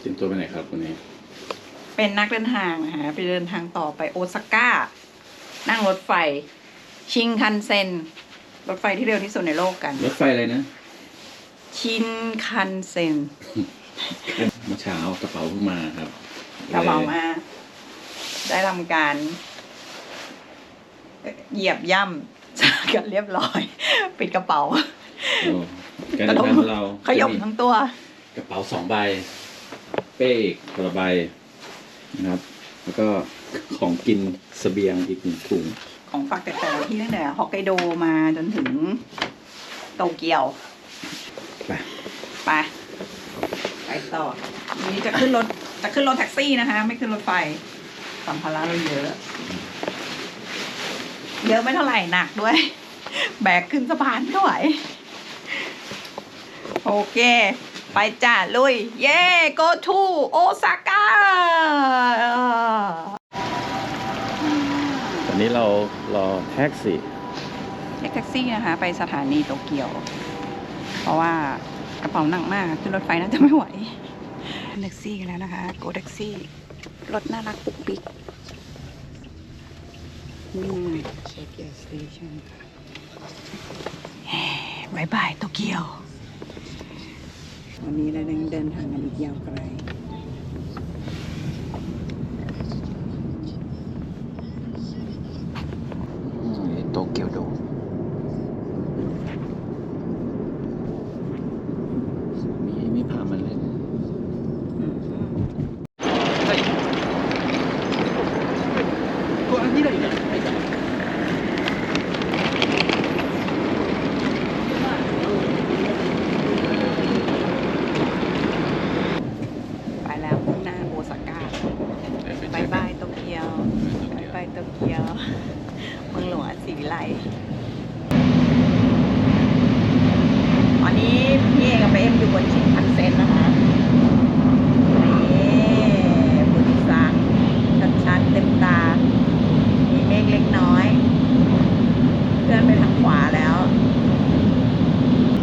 เตรียมตัวไปไหนครับวันนี้ เป็นนักเดินทางนะคะไปเดินทางต่อไปโอซาก้า นั่งรถไฟ ชิงคันเซ็น รถไฟที่เร็วที่สุดในโลกกัน รถไฟอะไรนะ ชินคันเซ็น เมื่อเช้ากระเป๋าเพิ่งมาครับกระเป๋ามา ได้ทำการ เหยียบย่ำจากกันเรียบร้อย ปิดกระเป๋าโอ้การเดินทางของเราขยมทั้งตัว กระเป๋าสองใบ เป้อีกคนละใบนะครับ แล้วก็ของกินเสบียงอีกหนึ่งถุง ของฝากแต่แต่ละที่ตั้งแต่ฮอกไกโดมาจนถึงโตเกียว ไปไปไปต่อวันนี้จะขึ้นรถจะขึ้นรถแท็กซี่นะคะ ไม่ขึ้นรถไฟสัมภาระเราเยอะ เยอะไม่เท่าไหร่หนักด้วย แบกขึ้นสะพานไม่ไหวโอเค ไปจ้าลุย เย้ go to โอซาก้าตอนนี้เรารอแท็กซี่เรียกแท็กซี่นะคะ ไปสถานีโตเกียว เพราะว่ากระเป๋าหนักมากขึ้นรถไฟน่าจะไม่ไหวขึ้นแท็กซี่กันแล้วนะคะ โกแท็กซี่รถน่ารักปุกปิกนี่โตเกียวสเตชันค่ะบายบายโตเกียว วันนี้เราเดินทางกันอีกยาวไกลโตเกียวโดมีมีพามันเล่นไปแล้วมุ่งหน้าโอซาก้า บายบายโตเกียวบายบายโตเกียวเมืองหลวงศรีวิไลตอนนี้พี่เอกกับเอ็มอยู่บนชินคันเซ็นนะคะ นี่บุรีซังชัดๆเต็มตา มีเมฆเล็กน้อย เคลื่อนไปทางขวาแล้ว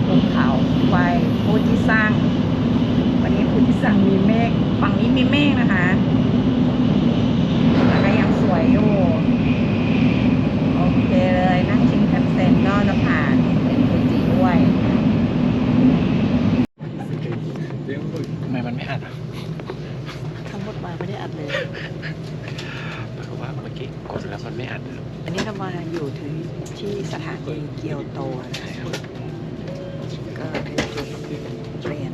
ภูเขาไฟฟูจิซัง วันนี้ฟูจิซังมีเมฆ ฝั่งนี้มีเมฆนะคะ แต่ก็ยังสวยอยู่ โอเคเลย นั่งชิงคันเซ็นก็จะผ่านเป็นฟูจิด้วย ทำไมมันไม่อัดอะทั้งหมดมาไม่ได้อัดเลย เพราะว่าเมื่อกี้กดแล้วมันไม่อัดอันนี้เรามาอยู่ถึงที่สถานีเกียวโตนะคะก็เป็นจุดเปลี่ยน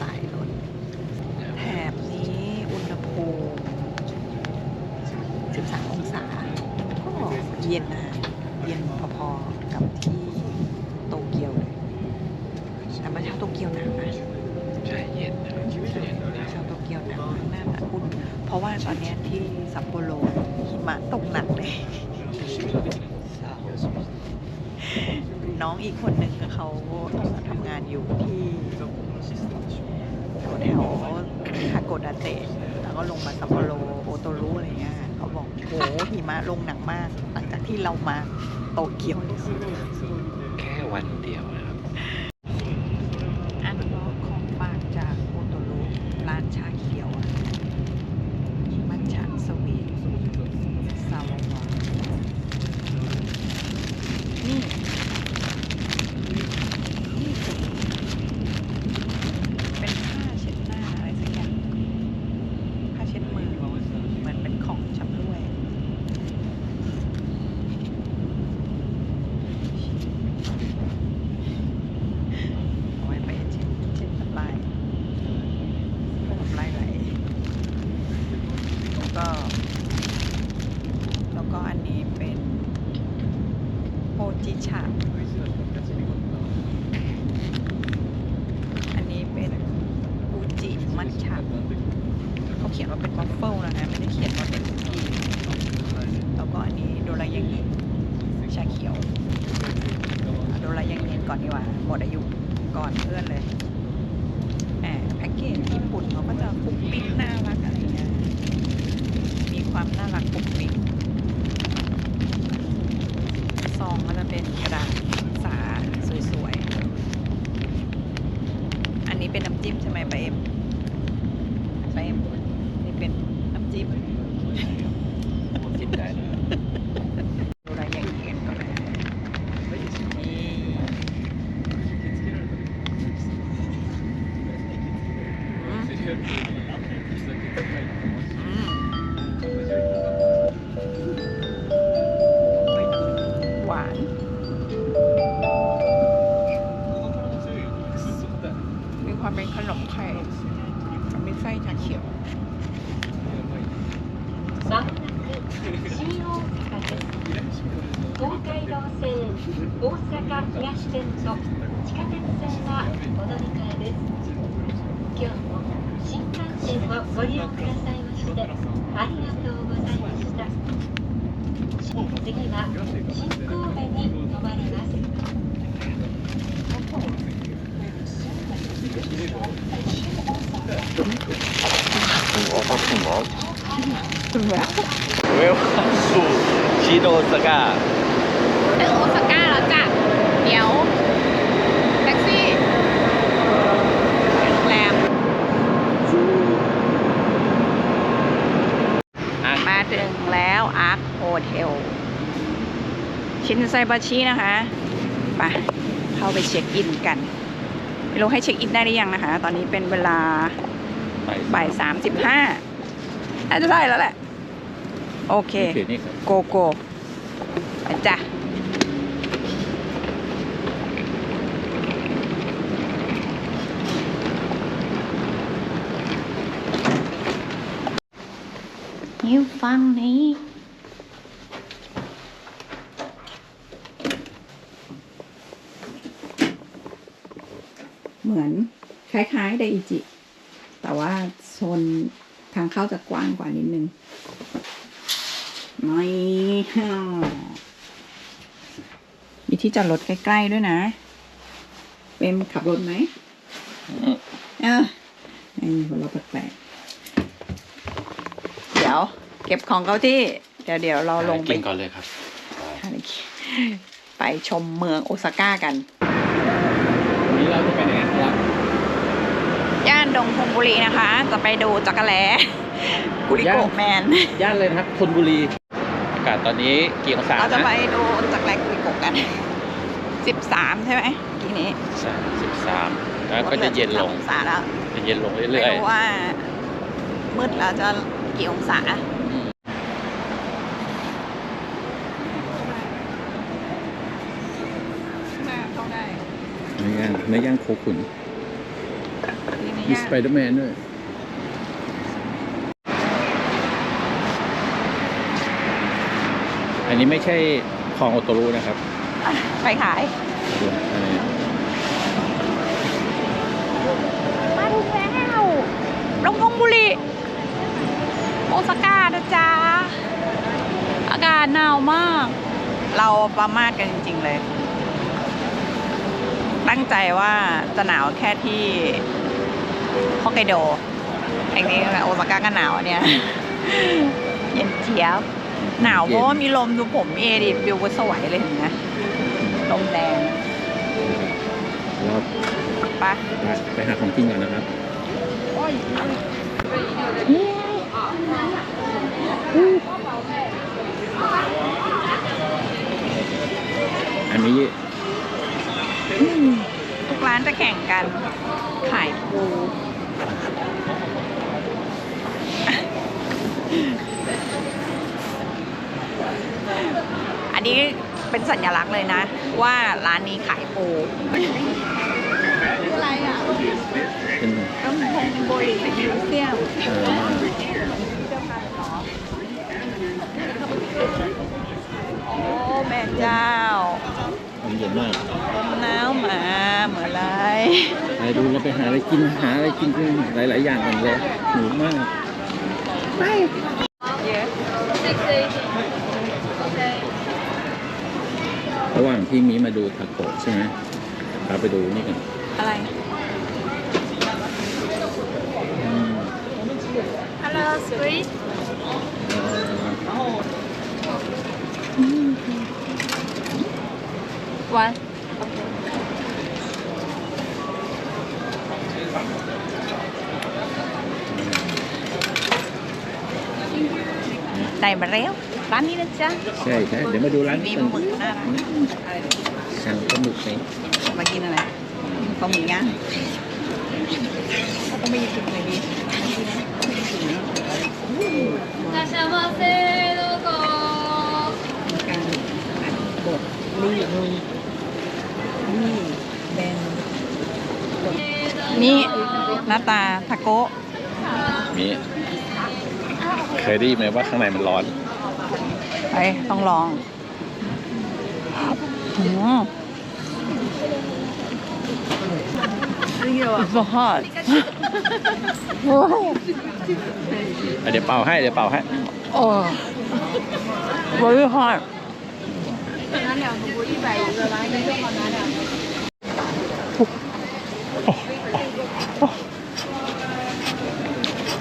สายรถแถบนี้อุณหภูมิ 13 องศา ก็เย็นนะเย็นพอๆกับที่โตเกียวเลยแต่เมื่อเช้าโตเกียวหนาวนะ ใช่เย็นนะเย็นนะ ชาวโตเกียวหนาวมากน่าจะอุ่น เพราะว่าตอนเนี้ยที่ซัปโปโรหิมะตกหนักเลย น้องอีกคนหนึ่งเขาทำงานอยู่ที่แถวฮาโกดาเตะแล้วก็ลงมาซัปโปโรโอโตรุอะไรเงี้ยเขาบอกโหหิมะลงหนักมาก หลังจากที่เรามาโตเกียว แค่วันเดียวนะครับ อันก็ของฝากจากโอโตรุร้านชาเขียวอะมัทฉะสวีทซาวาวานี่นี่สิเป็นผ้าเช็ดหน้าอะไรสักอย่างผ้าเช็ดมือเหมือนเป็นของชำร่วย เอาไว้ไปเช็ดเช็ดน้ำลายเพื่อน้ำลายไหลแล้วก็ แล้วก็อันนี้เป็นโฮจิชะอันนี้เป็นอูจิมัทฉะเขาเขียนว่าเป็นวัฟเฟิลนะคะไม่ได้เขียนว่าเป็นคุกกี้แล้วก็อันนี้โดรายังงิชาเขียวเอาโดรายังงิก่ อนดีกว่า หมดอายุก่อนเพื่อนเลยแหมแพ็กเกจญี่ปุ่นเขาก็จะปุกปิ๊กน่ารักอะไรเงี้ยมีความน่ารักปุกปิ๊ก ความเป็นขนมไข่กับมีไส้ชาเขียว まもなく新大阪です。東海道線大阪東線と地下鉄線はお乗り換えです。今日も新幹線をご利用くださいましてありがとうございました。次は新神戸に เวลคัมสู่ชิโนสกาถึงโอซาก้าแล้วจ้ะเดี๋ยว แท็กซี่โรงแรมอะมาถึงแล้วอาร์คโฮเทล ชินไซบาชินะคะไปเข้าไปเช็คอินกัน ไม่รู้ให้เช็คอินได้หรือยังนะคะ ตอนนี้เป็นเวลา บ่ายสามสิบห้าน่าจะได้แล้วแหละ โอเคโอเคนี่ครับโกโก้ไปจ้ะอยู่ฟังนี้เหมือน คล้ายๆไดอิจิแต่ว่า โซนทางเข้าจะกว้างกว่านิดนึงไม่ฮ่ามีที่จอดรถใกล้ๆด้วยนะเป็นขับรถไหมเออไอ้หัวเราะแปลกๆเดี๋ยว เก็บของเขาที่ เดี๋ยวเดี๋ยวเราลงไปกินก่อนเลยครับ ไปชมเมืองโอซาก้ากัน วันนี้เราจะไปไหนกันครับย่า นดงพงบุรีนะคะ จะไปดูจักรแลกุริโกะแมน ย่านเลยนะครับธนบุรีอากาศตอนนี้กี่องศาเราจะนะไปดูจักรแลกุริโกะกันสิบสามใช่ไหมทีนี้สามสิบสามแล้วก็จะเย็นลงองศาแล้วจะเย็นลงไม่เรื่อยรู้ว่า มืดแล้วจะกี่องศาๆอืมมาเข้าได้เนื้อย่างเนื้อย่างโคขุนทีนี้ มีสไปเดอร์แมนด้วยอันนี้ไม่ใช่คลองโอโตรุนะครับ ไปขายอะไรมาถึงแล้วลงพงบุรีโอซาก้านะจ๊ะ อากาศหนาวมาก เราประมาทกันจริง ๆ เลย ตั้งใจว่าจะหนาวแค่ที่ ฮอกไกโดแห่งนี้โอซาก้าก็หนาวอันเนี่ยเย็นเจี๊ยบหนาวเพราะว่ามีลมดูผมเอดิวิวก็สวยเลยเห็นไหมลมแดงเราปะไปไปหาของกินก่อนนะครับอันนี้ทุกร้านจะแข่งกัน ขายปู อันนี้เป็นสัญลักษณ์เลยนะ ว่าร้านนี้ขายปูคืออะไรอะต้องพงโบริมิวเซียมเอ่อโอ้แม่เจ้ามันเย็นมากต้มน้ำหมาเหมือนไรไปดูเราไปหาอะไรกินหาอะไรกินกันหลาย ๆ อย่างกันเลยหนูมาก เยอะระหว่างที่มีมาดูทาโกะใช่ไหมเราไปดูนี่กัน อะไรอืม Hello sweet เอ่อวัน ได้มาแล้วร้านนี้นะจ๊ะใช่ใช่เดี๋ยวมาดูร้านนี้มีหมึกน่ารักสั่งปลาหมึกไหมมากินอะไรปลาหมึกย่างองไม่ยิบเลยดีกาชามาเซลโกการอัดนดีนี่แบนนี่หน้าตาทาโก้มี เคยได้ยินไหมว่าข้างในมันร้อนไปต้องลองอืม It's so hot โอ้ยเดี๋ยวเป่าให้เดี๋ยวเป่าให้โอ้ very hot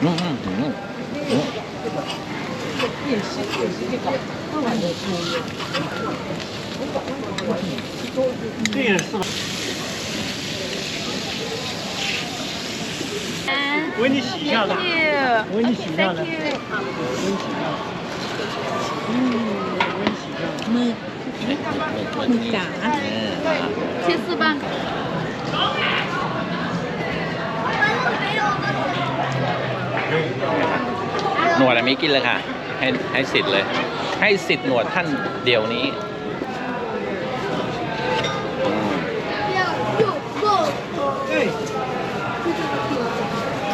อืมอืมอืมอืม 我给你洗一下子，我给你洗一下子，我给你洗一下子。嗯，我给你洗一下子。 มือมือจ๋า 切丝半 หนวดอันนี้กินเลยค่ะ ให้ให้สิทธิ์เลย ให้สิทธิ์หนวดท่านเดียวนี้อืม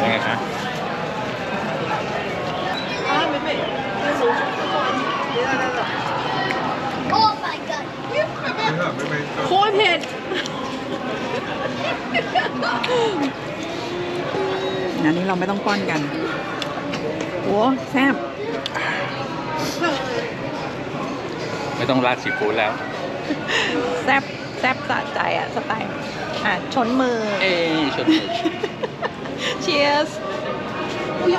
ยังไงคะโคตรเผ็ดอันนี้เราไม่ต้องป้อนกัน โอ้แซ่บ ไม่ต้องราดซีฟู้ดแล้ว แซ่บแซ่บสะใจอะสไตล์อะชนมือ เอ้ยชน Cheers อื้อ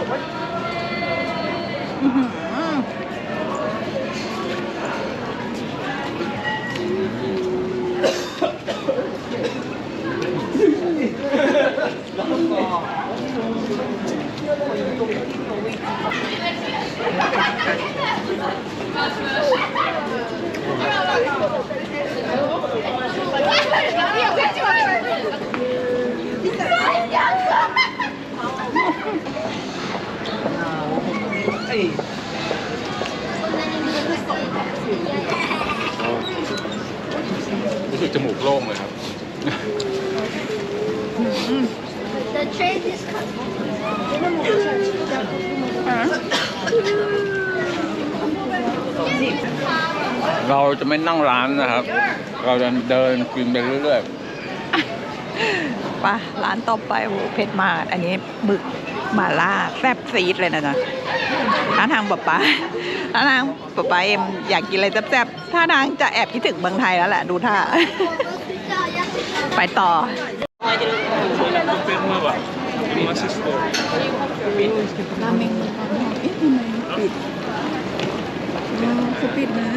รู้สึกจมูกโล่งเลยครับเราจะไม่นั่งร้านนะครับ เราจะเดินกินไปเรื่อยไปะร้านต่อไปโหเผ็ดมาก อันนี้หมึกหม่าล่าแซ่บซีดเลยนะจ๊ะ ท่าทางป๊าป๊าท่าทางป๊าป๊าเอ็มอยากกินอะไรแซ่บๆท่าทางจะแอบคิดถึงเมืองไทยแล้วแหละดูท่า ไปต่อ ราเมงเอ๊ะทำไมปิดเขาปิดนะ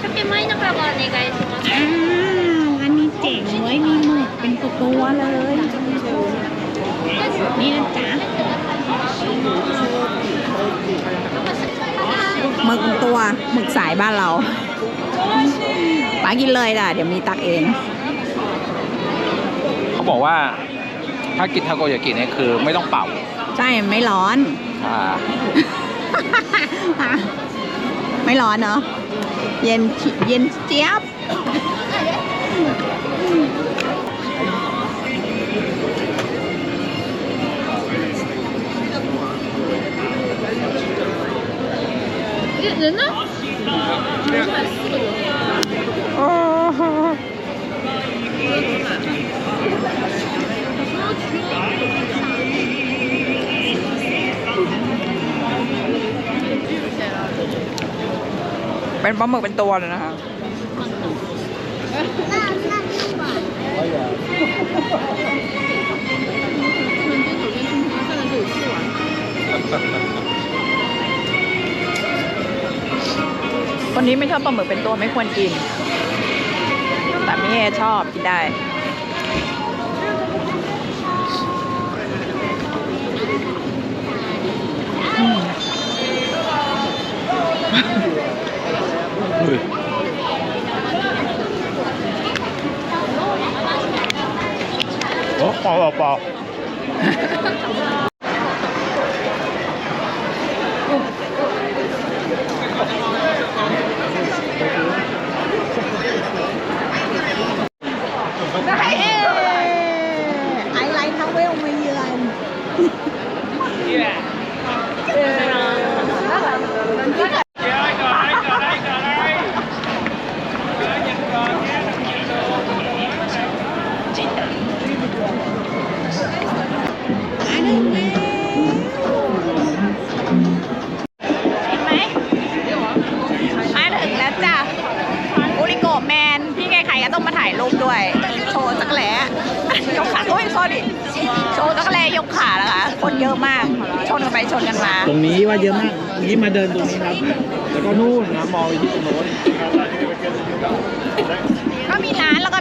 ชุดเป็นไม้นะคะวันนี้ไงสมัครอ้าวอันนี้เจ๋งเว้ยมีหมึกเป็นตัวเลย นี่นะจ๊ะมึกตัวสายบ้านเราป้ากินเลยล่ะ เดี๋ยวมีตักเอง บอกว่าถ้ากินทาโกยากิเนี่ยคือไม่ต้องเป่า ใช่ไม่ร้อน อ่า ไม่ร้อนเนาะเย็นเย็นเจี๊ยบ人呢？โอ้โห เป็นปลาหมึกเป็นตัวเลยนะคะคนนี้ไม่ชอบปลาหมึกเป็นตัวไม่ควรกิน แต่พี่เอชอบกินได้โอ้เปล่าเปล่า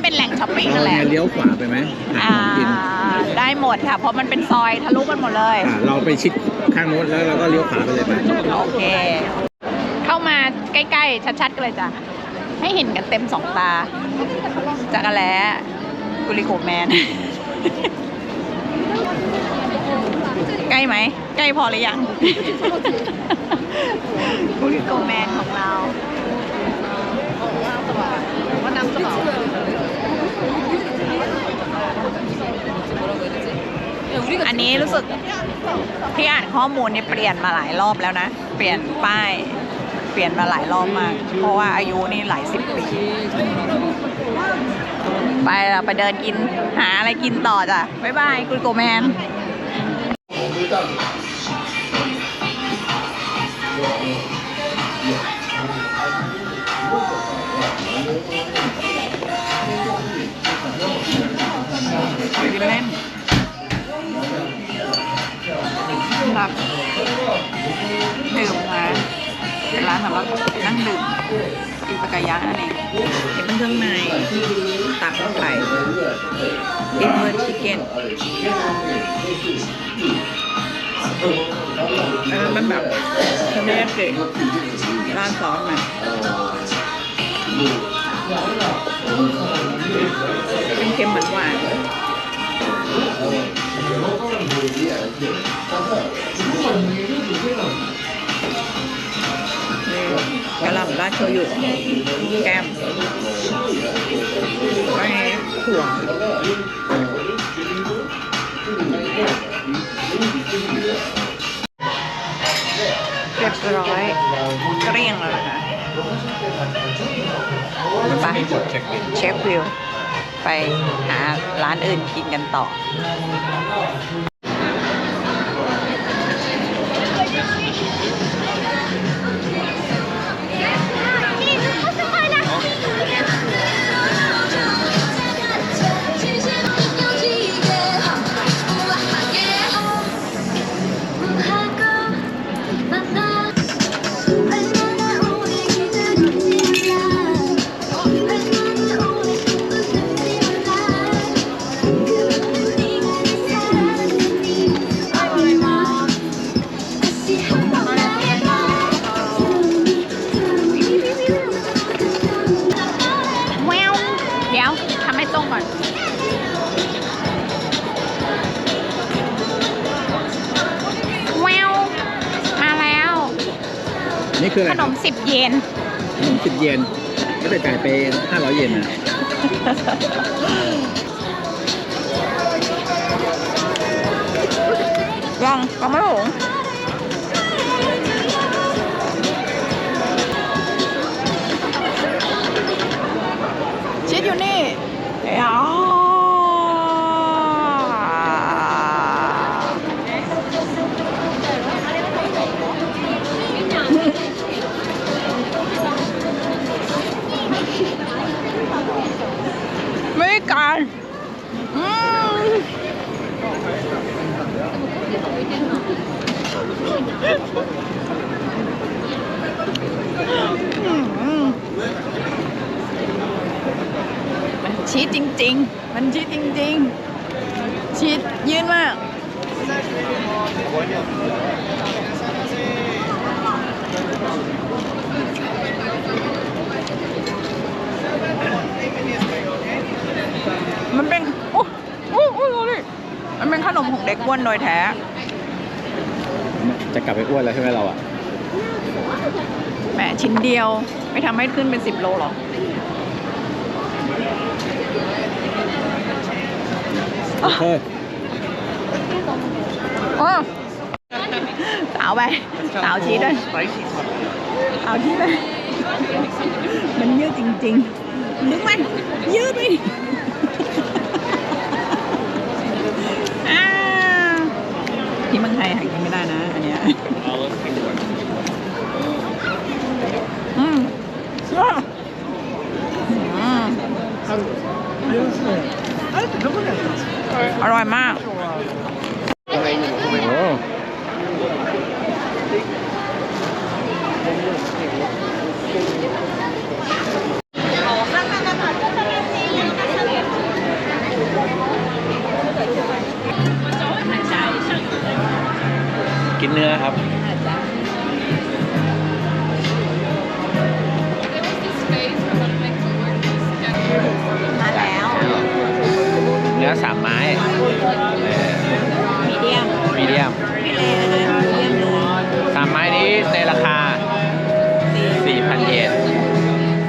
มีร้านแล้วก็เป็นแหล่งช้อปปิ้งนั่นแหละเราเลี้ยวขวาไปไหมหาอ่าของกินได้หมดค่ะ เพราะมันเป็นซอยทะลุกันหมดเลย อ่าเราไปชิดข้างโน้นแล้วเราก็เลี้ยวขวาไปเลยไปโอเค เข้ามาใกล้ๆ ชัดๆกันเลยจ้ะ ให้เห็นกันเต็มสองตาจักรแล้กุลิโกแมน ใกล้ไหม ใกล้พอหรือยัง กุลิโกแมนของเราอั อันนี้รู้สึกที่อ่านข้อมูลเนี่ยเปลี่ยนมาหลายรอบแล้วนะ เปลี่ยนป้าย เปลี่ยนมาหลายรอบมาก เพราะว่าอายุนี่หลายสิบปี ไปเราไปเดินกินหาอะไรกินต่อจ้ะ บ๊ายบายคุณโกแมนไปกินเล่น รับดื่มมาเป็นร้านสำหรับนั่งดื่มกิปากายะนั่นเองเห็นเป็นเครื่องใน ตักไข่ดิมเมอร์ชิเก้นอันนั้นมันแบบทำเนียเกะร้านซอสมันเป็นเค็มหวานๆนี่ กระหล่ำราดโชยุแก้มไปถั่วเรียบร้อยเกลี้ยงแล้วนะคะไปเช็ควิว ไปหาร้านอื่นกินกันต่อ นี่คืออะไรขคนรับมสิบเยนสิบเยนก็จะจ่ายไปห้าร้อยเยนนะยังยังไม่ถึง มันชีสจริง ๆ มันชีสจริง ๆ ชีสยืนมากมันเป็นโอ้โอ้โอ้ดูดิมันเป็นขนมของเด็กอ้วนโดยแท้ จะกลับไปอ้วนแล้วใช่ไหมเราอะแหมชิ้นเดียว ไม่ทำให้ขึ้นเป็นสิบโลหรอกโอเคโอ้สาวไปสาวชี้ด้วยสาวชี้ด้วยมันยืดจริงๆนึกมันยืดไปดิอ้าวที่เมืองไทยหากินไม่ได้ นะอันเนี้ยอืมว้าวอืมอร่อยมากโ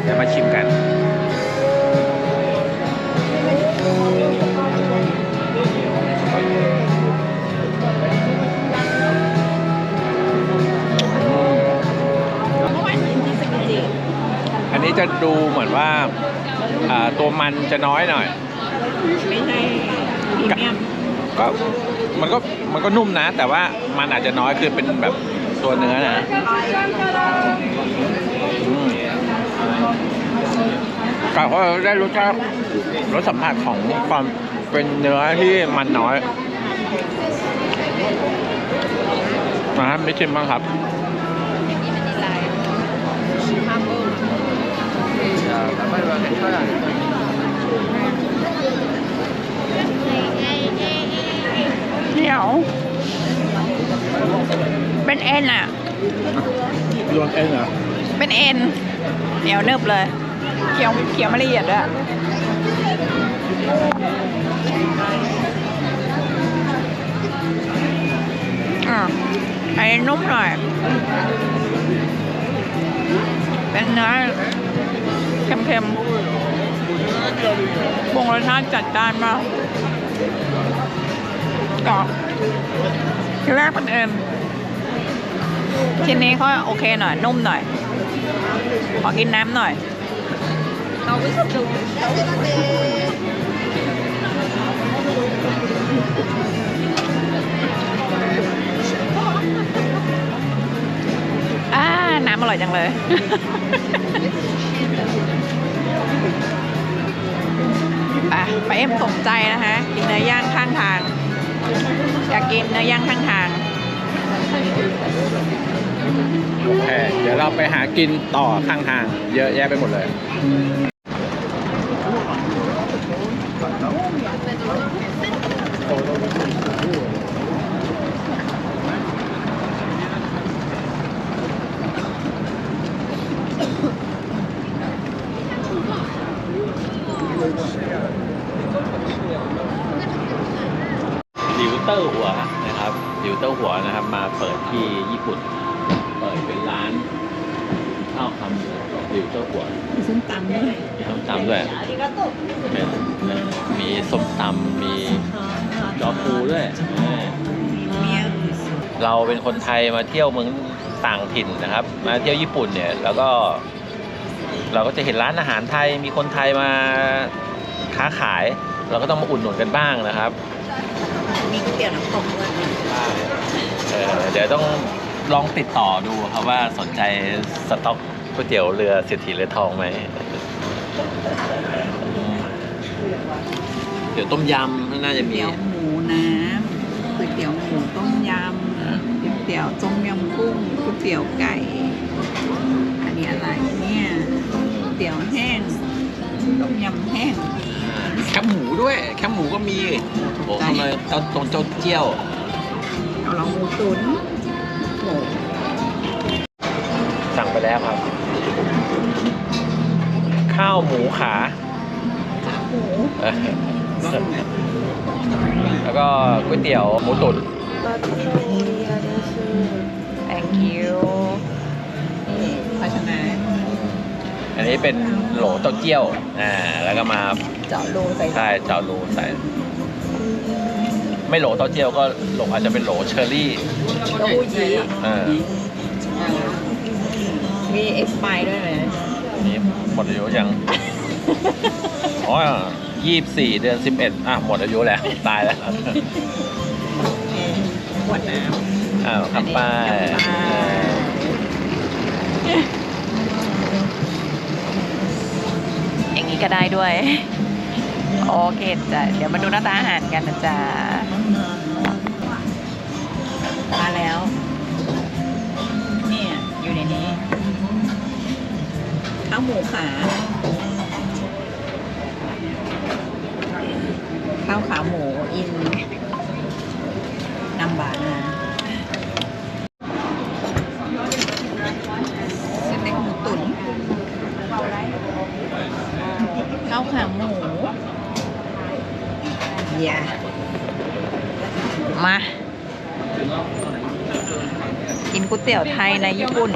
ดี๋ยวมาชิมกันเมื่อวานกินที่สกิจิอันนี้จะดูเหมือนว่าอ่าตัวมันจะน้อยหน่อย ไม่ใช่พรีเมียมก็มันก็มันก็นุ่มนะ แต่ว่ามันอาจจะน้อยคือเป็นแบบตัวเนื้อนะอืม ก็เพราะได้รสชาติรสสัมผัสของความเป็นเนื้อที่มันน้อยนะไม่ชิมบ้างครับเหนียว เป็นเอ็นอะรวมเองเหรอ เป็นเอ็นเหนียวนึบเลย เคี้ยวเคี้ยวไม่ละเอียดด้วยอะอันนี้นุ่มหน่อย เป็นเนื้อเค็มๆปรุงรสชาติจัดจ้านมากกรอบที่แรกเป็นเอ็นชิ้นนี้เขาโอเคหน่อย นุ่มหน่อย ขอกินน้ำหน่อย อ่าน้ำอร่อยจังเลยอะไปเอ็มสนใจนะคะกินเนื้อย่างข้างทาง อยากกินเนื้อย่างข้างทาง โอเค เดี๋ยวเราไปหากินต่อข้างทาง เยอะแยะไปหมดเลย ยมาเที่ยวเมืองต่างถิ่นนะครับ มาเที่ยวญี่ปุ่นเนี่ยแล้วก็ เราก็จะเห็นร้านอาหารไทยมีคนไทยมาค้าขาย เราก็ต้องมาอุดหนุนกันบ้างนะครับมีก๋วยเตี๋ยวน้ำตกด้วยเออเดี๋ยวต้องลองติดต่อดูครับว่าสนใจสต็อกก๋วยเตี๋ยวเรือเศรษฐีเรือทองไหมอืมเดี๋ยวต้มยำน่าจะมี เตี๋ยวหมูน้ำก๋วยเตี๋ยวหมูต้มยำก๋วย เตี๋ยวต้มยำกุ้งก๋วยเตี๋ยวไก่ อันนี้อะไรเนี่ยก๋วยเตี๋ยวแห้งต้มยำแห้ง แคบหมูด้วย แคบหมูก็มีโอ้ทำไมเจ้าตรงเจ้าเจี้ยวเอาเราหมูตุ๋นโอ้สั่งไปแล้วครับ ข้าวหมูขาขาหมูเออแล้วก็ก๋วยเตี๋ยวหมูตุ๋น thank you นี่ภาชนะอันนี้เป็นโหลเต้าเจี้ยว อ่า แล้วก็มาเจาะรูใส่ใส่เจ้าโหลใส่ ไม่โหลเต้าเจี้ยวก็โหลอาจจะเป็นโหลเชอร์รี่เต้าหู้ยี้เออมีเอ็กซ์ได้วยไหมนี่หมดอายุยัง อ๋อยี่สี่เดือนสิบเอ็ดอะ หมดอายุแล้ว ตายแล้วขวดน้ อ้าวครับป้ายอันนี้ครับป้ายำอย่างนี้ก็ได้ด้วย โอเคจ้ะ เดี๋ยวมาดูหน้าตาอาหารกันนะจ๊ะ มาแล้วเนี่ยอยู่ในนี้ข้าวหมูขาข้าวขาหมูอินนำบานะเส้นเล็กหมูตุ๋นข้าวขาหมูอย่ามา กินก๋ว ยเตี๋ยวไทยในญี่ปุ่น